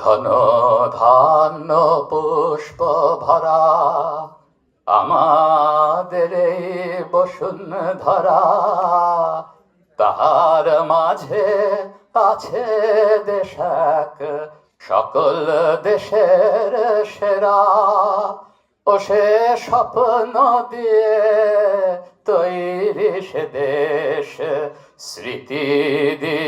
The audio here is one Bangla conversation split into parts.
ধন, ধান্য, পুষ্প, ভরা। আমাদের এই বসুন ধরা তাহার মাঝে আছে দেশ সকল দেশের সেরা। ও সে স্বপ্ন দিয়ে তৈরি সে দেশ, স্মৃতি দিয়ে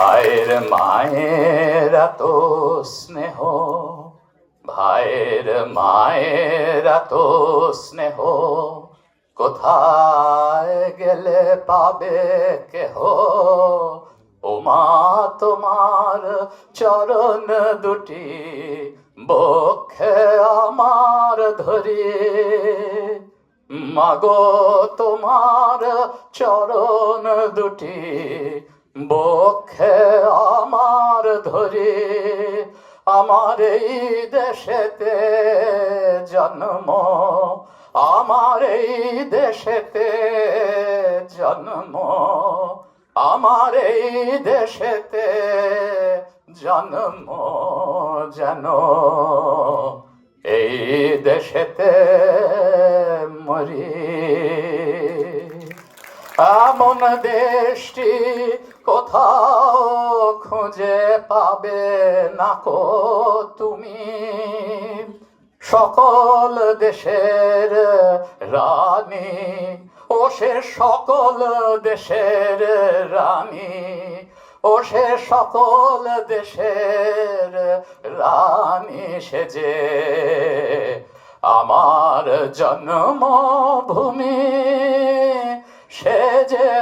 ভাইয়ের মায়ের এত স্নেহ, ভাইয়ের মায়ের এত স্নেহ, কোথায় গেলে পাবে কেহ? ও মা, তোমার চরণ দুটি বক্ষে আমার ধরি। মাগো, তোমার চরণ দুটি বক্ষে আমার ধরে আমার এই দেশেতে জন্ম, আমার এই দেশেতে জন্ম, আমার এই দেশেতে জন্ম যেন এই দেশেতে মরি। এমন দেশটি কোথাও খুঁজে পাবে না কো তুমি। সকল দেশের রানী ও সে সকল দেশের রানী ও সে সকল দেশের রানী সেজে। আমার জন্মভূমি